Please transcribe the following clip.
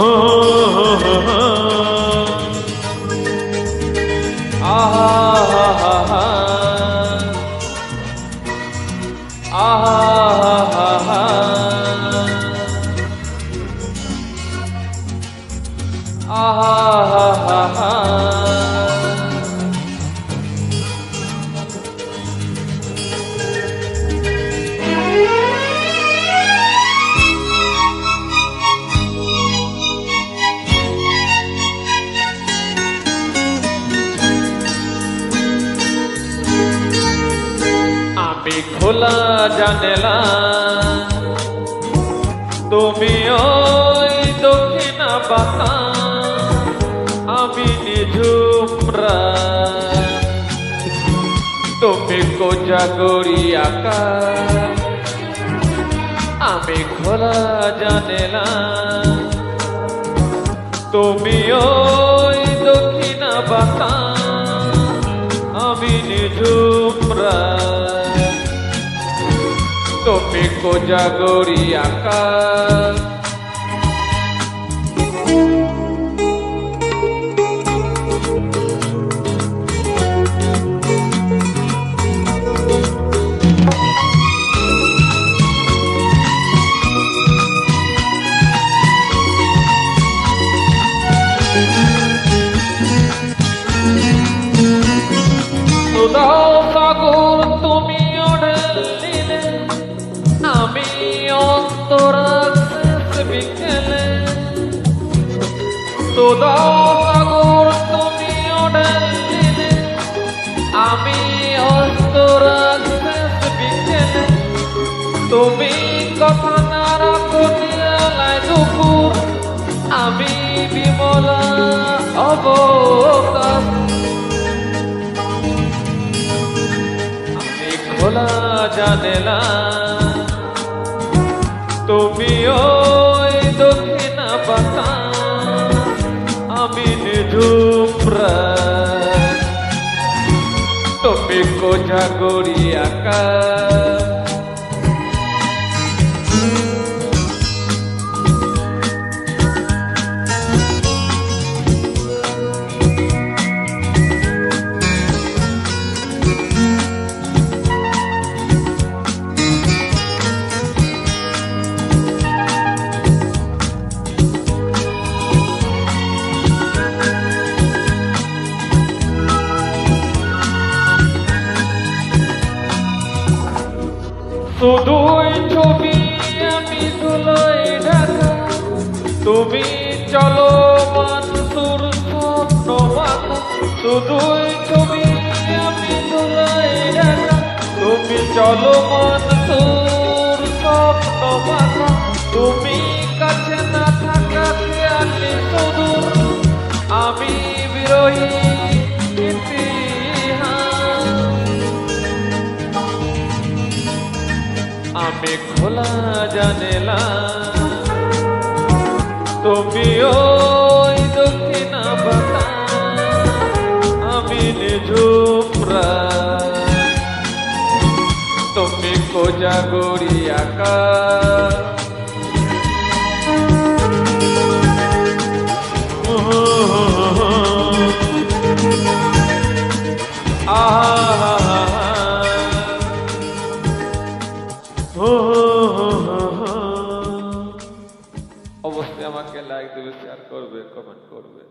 Oh. আমি খোলা জানেলা। তুমি ওই দক্ষিণা বাতা নিঝুমরা তুমি কোজাগরি আকা আমি খোলা জানেলা তুমি ওই দক্ষিণা বাতা আমি নিঝুমরা। তুমি কোজাগরি আকা সাগর তুমি ওড়লিলে আমি অন্তরাশেষ বিকেলে। তুমি কথা না রাখো নিয়ালায় দুপুর। আমি বিমলা অবকাশ খোলা জানেলা। তুমি নিঝুমরা তুমি কোজাগরি আকা শুধুই ছবি আমি ধুলোয় ঢাকা। তুমি চলো মানসুর স্বপ্ন মাথা শুধুই ছবি আমি ধুলোয় ঢাকা। তুমি চলো মানসুর স্বপ্ন মাথা তুমি আমি খোলা জানেলা। তুমি ওই দক্ষিণা বাতা আমি নিঝুমরা তুমি কোজাগরি আকা আহা অবশ্যই আমাকে লাইক দেবে শেয়ার করবে কমেন্ট করবে।